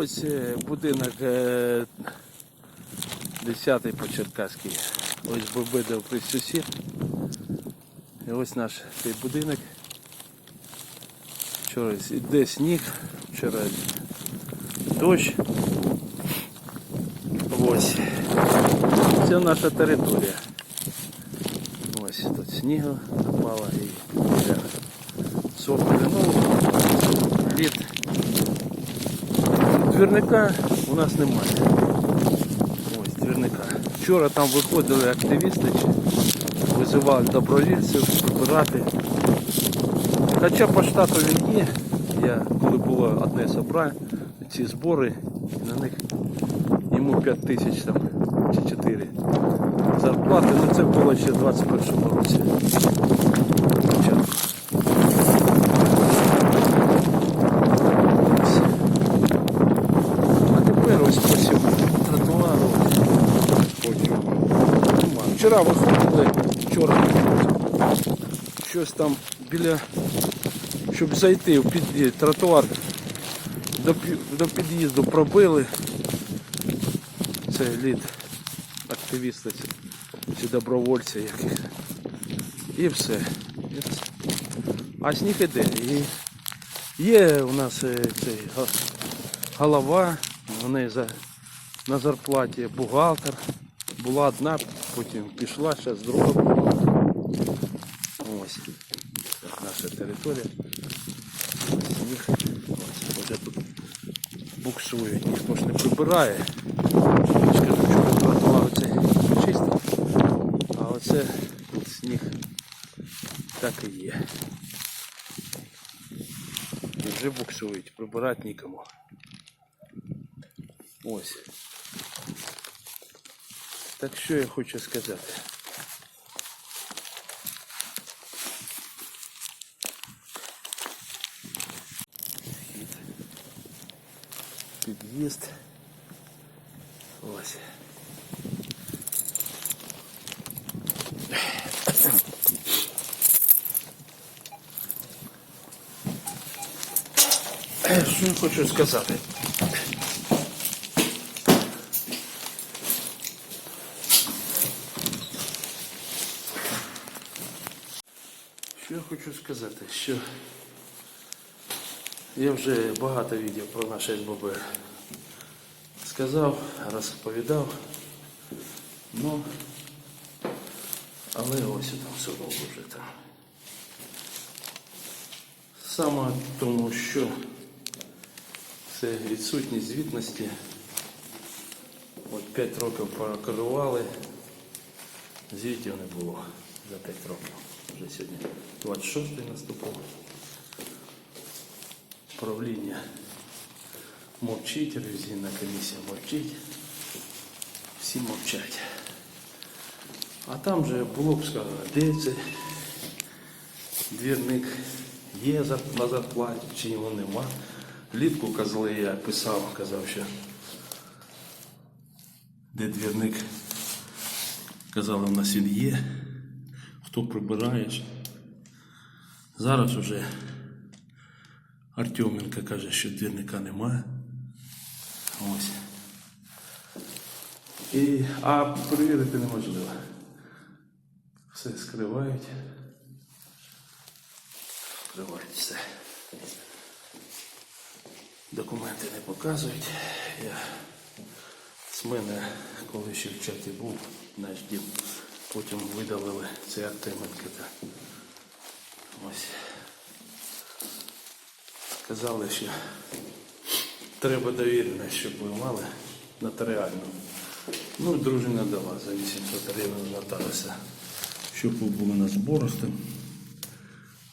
Ось е, будинок е, 10-й по Черкаській. Ось Бобидов при сусід. І ось наш цей будинок. Вчора йде сніг, вчора дощ. Ось. Це наша територія. Ось тут снігу напало і біля. Ну, лід. Двірника у нас немає. Ось двірника. Вчора там виходили активісти, визивали добровольців прибирати. Хоча по штату він є. Я коли було одне собрання, ці збори, на них йому 5 тисяч там чи 4 зарплати, ну це було ще в 21 році. Початку. Ось. А тепер ось по цьому тротуару. Потім. Нема. Вчора виходили, вчора щось там біля, щоб зайти в під, тротуар до, до під'їзду пробили. Це лід активісти ці, ці добровольці все. І все. А сніг іде. І є у нас е, цей голова, вони за, на зарплаті бухгалтер. Була одна, потім пішла, зараз друга бухгалтер. Ось. Наша територія. Сніг. Ось, вже тут буксують, ніхто ж не прибирає. Я ж кажу, що тротуар оцей чисто, а оце тут сніг так і є. І вже буксують, прибирати нікому. Ось. Так що я хочу сказати. Вхід. Під'їзд. Ось. Що я хочу сказати? Хочу сказати, що я вже багато відео про наше СББ сказав, розповідав. Ну, але ось там все довго вже там. Саме тому, що це відсутність звітності. От 5 років прокерували, звітів не було за 5 років. Вже сьогодні 26-й наступив. Правління мовчить, ревізійна комісія мовчить, всі мовчать. А там же було б сказано, де це двірник є на зарплаті, чи його нема. Літку казали, я писав, казав, що де двірник, казали, у нас він є, хто прибирає. ж. Зараз уже Артеменко каже, що двірника немає. Ось. І, а перевірити неможливо. Все скривають. Скривають все. Документи не показують. Я з мене, коли ще в чаті був наш дім, потім видалили цей Ось. Сказали, що треба довіреність, щоб ви мали нотаріальну. Ну, дружина дала за 800 гривень нотаріуса, щоб ви були на зборах там,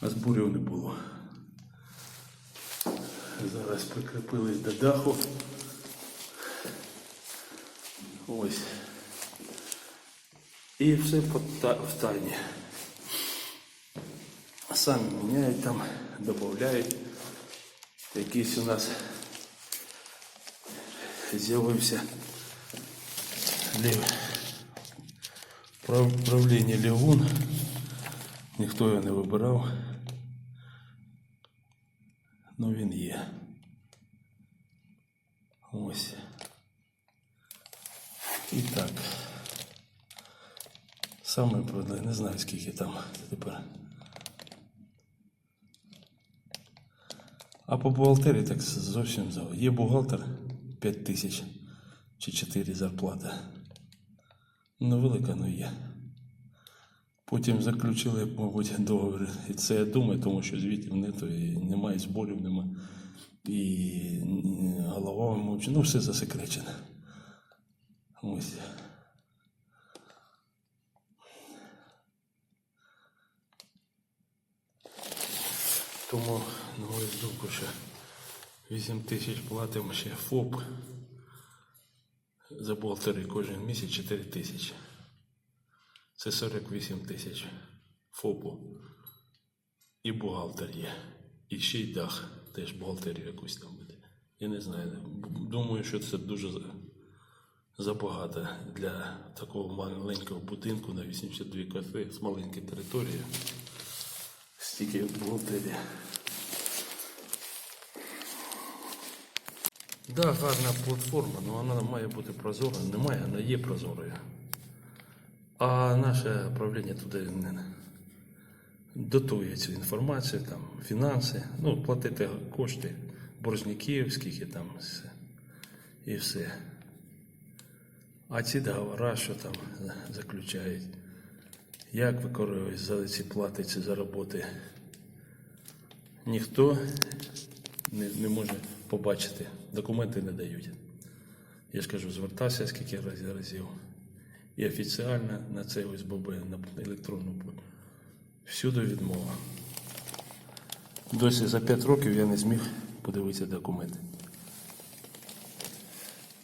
а зборів не було. Зараз прикріпились до даху. Ось. І все по та- в тайні. Самі міняють там, додають. Якийсь у нас з'явився лів... прав- правління Лігун. Ніхто його не вибирав. Ну він є. Ось. І так. Саме продай, не знаю скільки там тепер. А по бухгалтерії так зовсім зав. Є бухгалтер 5 тисяч чи 4 зарплата. Ну, велика, ну є. Потім заключили, мабуть, договір. І це я думаю, тому що звітів нету, і немає зборів, немає. І голова мовчить. Ну, все засекречено. Ось. Тому, на мою думку, що 8 тисяч платимо ще ФОП. За бухгалтерію кожен місяць 4 тисячі. Це 48 тисяч ФОПу. І бухгалтер є. І ще й дах, теж бухгалтерію якусь там буде. Я не знаю. Думаю, що це дуже забагато для такого маленького будинку на 82 кафе з маленькою територією. Стільки бухгалтерії. Да, гарна платформа, але вона має бути прозора. Немає, вона є прозорою. А наше правління туди не дотує цю інформацію, там, фінанси, ну, платити кошти боржників, скільки там все, і все. А ці договори, що там заключають, як використовують за ці платиться за роботи, ніхто не, не може побачити. Документи не дають. Я ж кажу, звертався скільки разів. І офіціально на це ОСББ, на електронну пошту. Всюди відмова. Досі за 5 років я не зміг подивитися документи.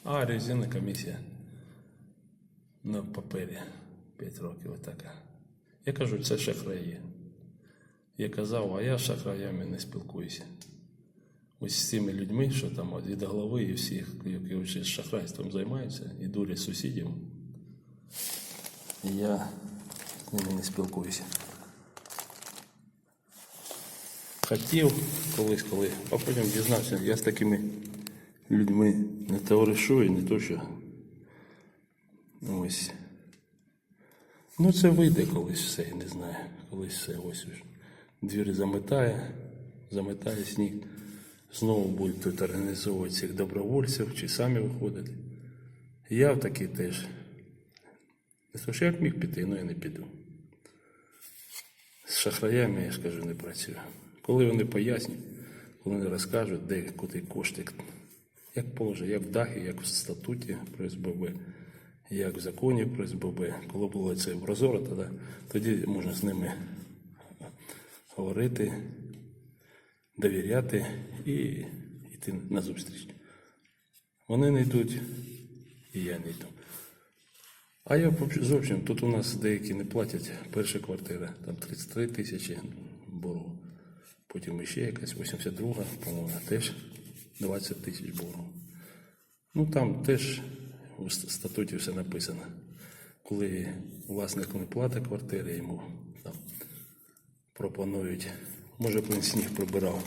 А резина комісія на папері 5 років отака. Я кажу, це шахраї. Я казав, а я з шахраями не спілкуюся. Ось з цими людьми, що там від голови і всіх, які з шахрайством займаються, і дурять сусідів. Я з ними не спілкуюся. Хотів колись, коли, а потім дізнався, я з такими людьми не товаришую, не то що. Ось. Ну, це вийде колись все, я не знаю. Колись все ось уж. Двері заметає, заметає сніг. Знову будуть тут організовувати цих добровольців чи самі виходити. Я в такий теж. То, як міг піти, але я не піду. З шахраями, я ж кажу, не працюю. Коли вони пояснять, коли вони розкажуть, де куди кошти, як положено, як в дахі, як в статуті про СББ, як в законі про СББ, коли було це прозоро, тоді, тоді можна з ними говорити, довіряти і йти на зустріч. Вони не йдуть, і я не йду. А я зовсім, тут у нас деякі не платять перша квартира, там 33 тисячі боргу. Потім ще якась 82, по-моєму, теж 20 тисяч боргу. Ну там теж у статуті все написано. Коли власник не платить квартири, йому там пропонують, може б він сніг прибирав,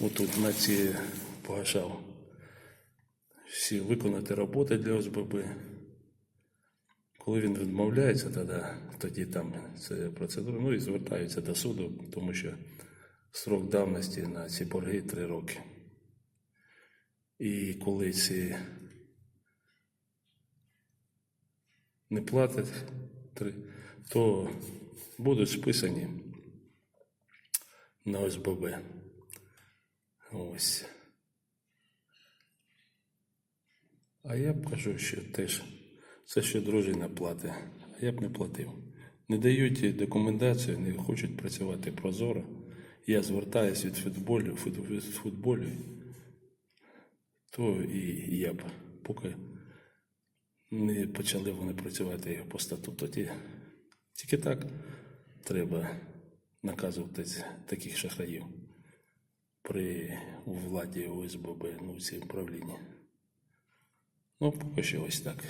отут на ці погашав всі виконати роботи для ОСББ. Коли він відмовляється, тоді, тоді там це процедура, ну і звертаються до суду, тому що срок давності на ці борги 3 роки. І коли ці не платять, то будуть списані на ОСББ. Ось. А я б кажу, що теж це ще дружина платить, а я б не платив. Не дають документацію, не хочуть працювати прозоро. Я звертаюся від футболю, від футболю, то і я б, поки не почали вони працювати по статуту, тоді тільки так треба наказувати таких шахраїв при владі ОСББ, ну, ці управління. Ну, поки що ось так.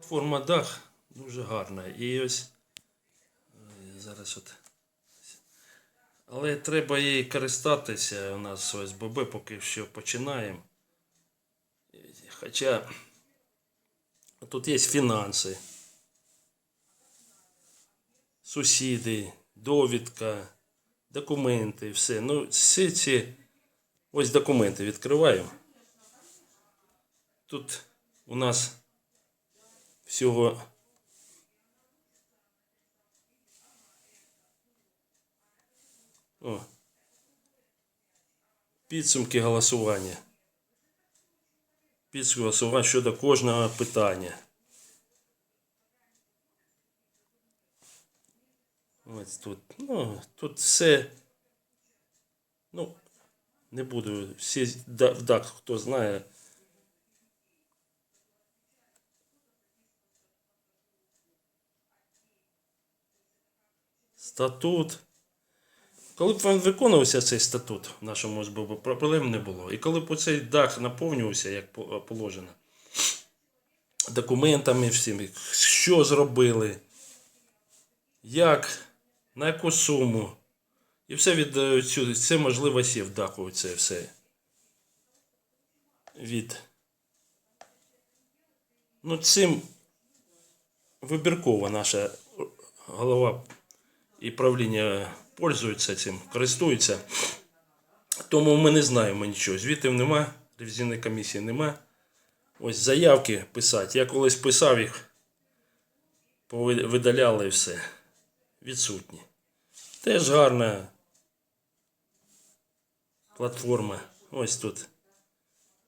Форма дах дуже гарна. І ось е, зараз от Але треба їй користатися у нас ОСББ, поки що починаємо. Хоча тут є фінанси, сусіди, довідка, документи, все. Ну, всі ці ось документи відкриваємо. Тут у нас всього О. Підсумки голосування. Підсумки голосування щодо кожного питання. Ось тут. Ну, тут все. Ну, не буду. Всі да- вдак, хто знає. Статут. Коли б виконувався цей статут в нашому СББ, проблем не було. І коли б цей дах наповнювався, як положено, документами всіми, що зробили, як, на яку суму, і все від цю, це можливості в даху, це все. Від. Ну, цим вибіркова наша голова і правління пользуються цим, користуються. Тому ми не знаємо нічого. Звітів нема, ревізійної комісії нема. Ось заявки писати. Я колись писав їх, видаляли все. Відсутні. Теж гарна платформа. Ось тут.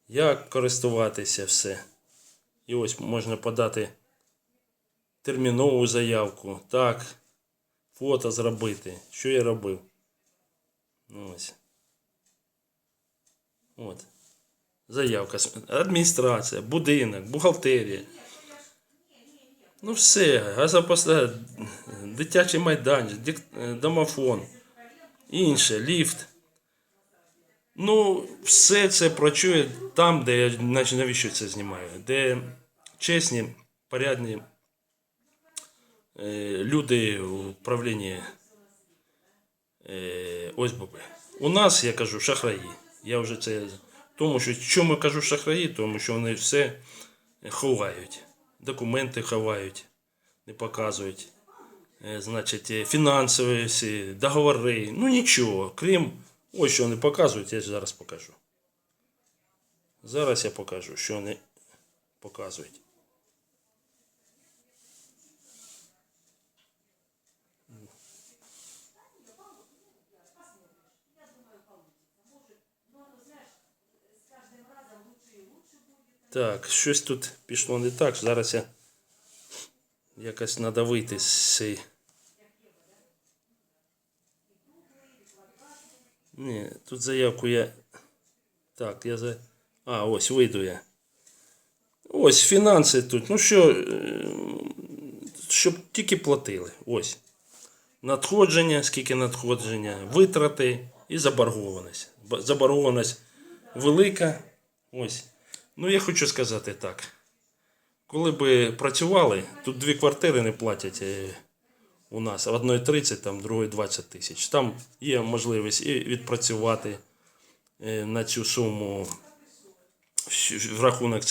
Як користуватися все. І ось можна подати термінову заявку. Так фото зробити. Що я робив? Ось. От. Заявка. Адміністрація, будинок, бухгалтерія. Ну все, газопоста, дитячий майданчик, е, домофон, інше, ліфт. Ну, все це працює там, де я навіщо це знімаю, де чесні, порядні е, люди у управлінні е, ОСББ. У нас, я кажу, шахраї. Я вже це. Тому що чому я кажу шахраї? Тому що вони все ховають. Документи ховають, не показують. Е, Значить, е, фінансові всі, договори. Ну нічого. Крім ось що вони показують, я зараз покажу. Зараз я покажу, що вони показують. Так, щось тут пішло не так. Зараз я якось треба вийти з цієї. Ні, тут заявку я. Так, я за. А, ось вийду я. Ось фінанси тут. Ну що, е, щоб тільки платили. Ось. Надходження, скільки надходження, витрати і заборгованість. Заборгованість велика. Ось. Ну, я хочу сказати так. Коли би працювали, тут дві квартири не платять е, у нас. Одної 30, там, другої 20 тисяч. Там є можливість і відпрацювати е, на цю суму в- рахунок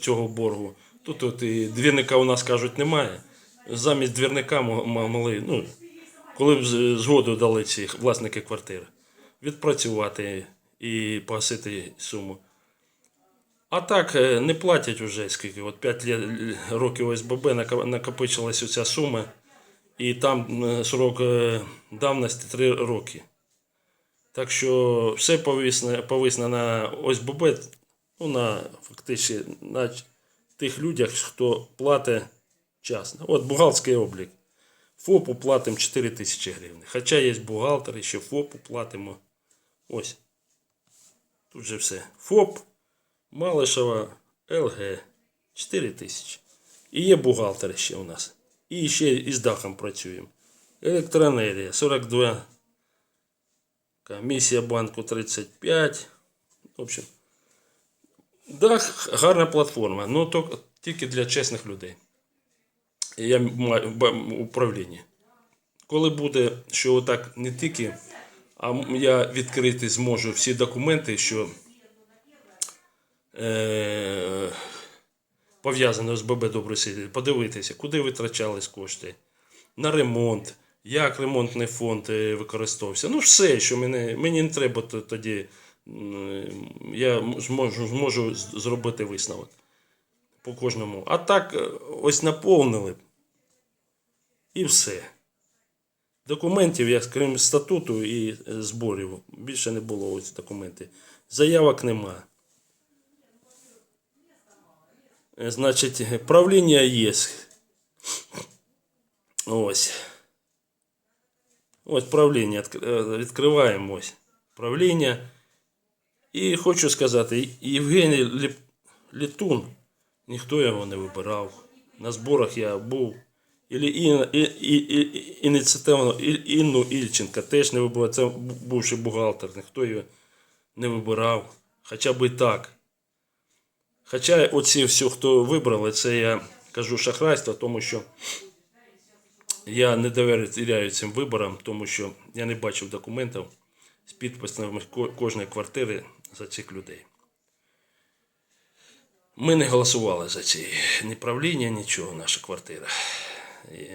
цього боргу. Тут от і двірника у нас кажуть немає. Замість двірника мо- мо- могли, ну, коли б згоду дали ці власники квартир, відпрацювати і погасити суму. А так е, не платять вже скільки. От 5 років ОСББ накопичилась оця сума, і там срок е, давності 3 роки. Так що все повисне на ОСББ, ну, на фактично на тих людях, хто платить часно. От бухгалтерський облік. ФОПу платимо 4 тисячі гривень. Хоча є бухгалтери, ще ФОПу платимо. Ось. Тут же все. ФОП. Малишева ЛГ 4 тисячі. І є бухгалтер ще у нас. І ще із дахом працюємо. Електроенергія 42. Комісія банку 35. В общем. Дах гарна платформа. Ну то тільки для чесних людей. Я маю управління. Коли буде, що отак не тільки А я відкрити зможу всі документи, що е, пов'язано з ББ Добрий подивитися, куди витрачались кошти, на ремонт, як ремонтний фонд е, використовувався. Ну, все, що мене, мені не треба тоді. Я зможу, зможу зробити висновок по кожному. А так, е, ось наповнили. І все. Документів, як крім статуту і зборів, більше не було ось документів. Заявок нема. Е, Значить, е, правління є. Ось. Ось правління. Е, Відкриваємо ось. Правління. І хочу сказати, Євгеній Ліп- Літун, ніхто його не вибирав. На зборах я був. Ілі Інна, і, і, і, ініціативно Інну Ільченка теж не вибирав. Це бувший бухгалтер, ніхто його не вибирав. Хоча б і так. Хоча оці всі, хто вибрали, це я кажу шахрайство, тому що я не довіряю цим виборам, тому що я не бачив документів з підписами кожної квартири за цих людей. Ми не голосували за ці ні правління, нічого, наша квартира.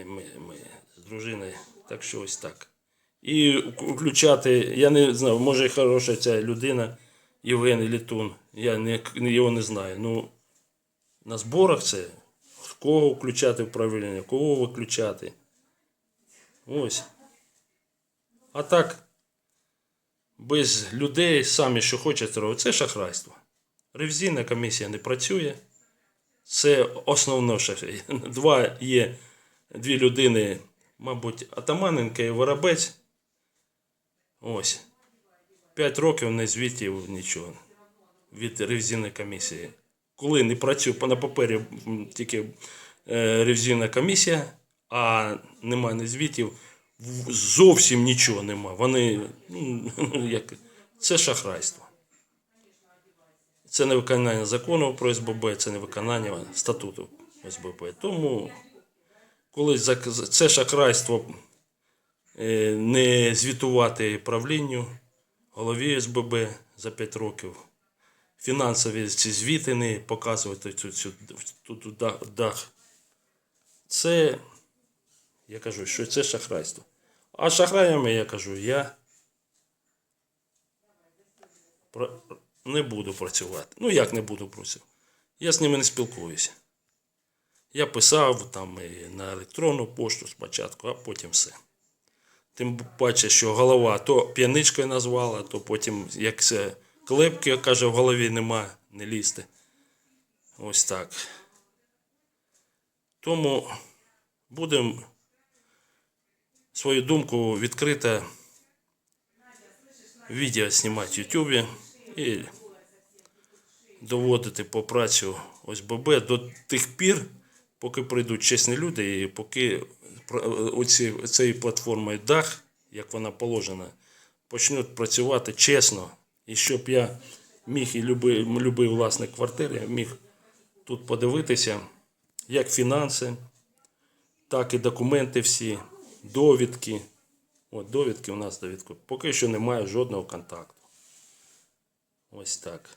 Ми, ми з дружиною, так що ось так. І включати, я не знаю, може хороша ця людина, Євген Літун, я не, його не знаю. Ну, на зборах це кого включати в правління, кого виключати. Ось. А так, без людей самі що хочуть робити, це шахрайство. Ревізійна комісія не працює. Це основно шахрайство. Два є дві людини, мабуть, Атаманенка і Воробець. Ось. П'ять років не звітів нічого від ревізійної комісії. Коли не працює на папері тільки е, ревізійна комісія, а немає не звітів, зовсім нічого нема. Вони ну, як, це шахрайство. Це не виконання закону про СББ, це не виконання статуту СББ. Тому, коли це шахрайство е, не звітувати правлінню, голові СББ за 5 років, фінансові ці звіти не показувати цю, цю, дах, дах. Це, я кажу, що це шахрайство. А шахраями я кажу, я не буду працювати. Ну як не буду працювати? Я з ними не спілкуюся. Я писав там і на електронну пошту спочатку, а потім все. Тим паче, що голова то п'яничкою назвала, то потім, як це клепки, каже, в голові нема, не лізти. Ось так. Тому будемо свою думку відкрито відео знімати в Ютубі і доводити по працю ОСББ до тих пір, поки прийдуть чесні люди, і поки оці, цією платформою дах, як вона положена, почнуть працювати чесно, і щоб я міг і любий, любий власник квартири міг тут подивитися, як фінанси, так і документи всі, довідки. От довідки у нас довідки. Поки що немає жодного контакту. Ось так.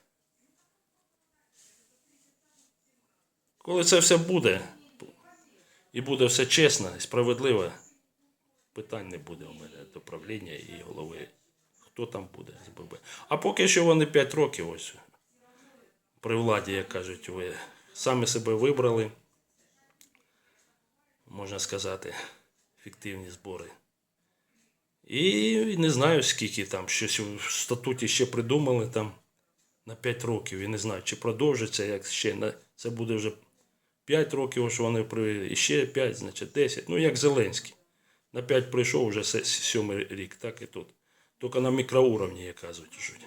Коли це все буде, і буде все чесно і справедливо, питань не буде у мене до правління і голови. Хто там буде з ББ. А поки що вони 5 років ось при владі, як кажуть, ви самі себе вибрали, можна сказати, фіктивні збори. І не знаю, скільки там, щось в статуті ще придумали там на 5 років. І не знаю, чи продовжиться, як ще це буде вже 5 років, що вони при і ще 5, значить 10. Ну, як Зеленський. На 5 прийшов вже сьомий рік, так і тут. Тільки на мікроуровні, як кажуть. жуть.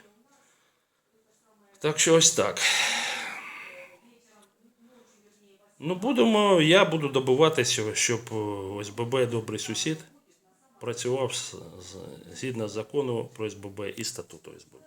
Так що ось так. Ну, будемо, я буду добиватися, щоб е, ОСББ добрий сусід працював згідно закону про СББ і статуту СББ.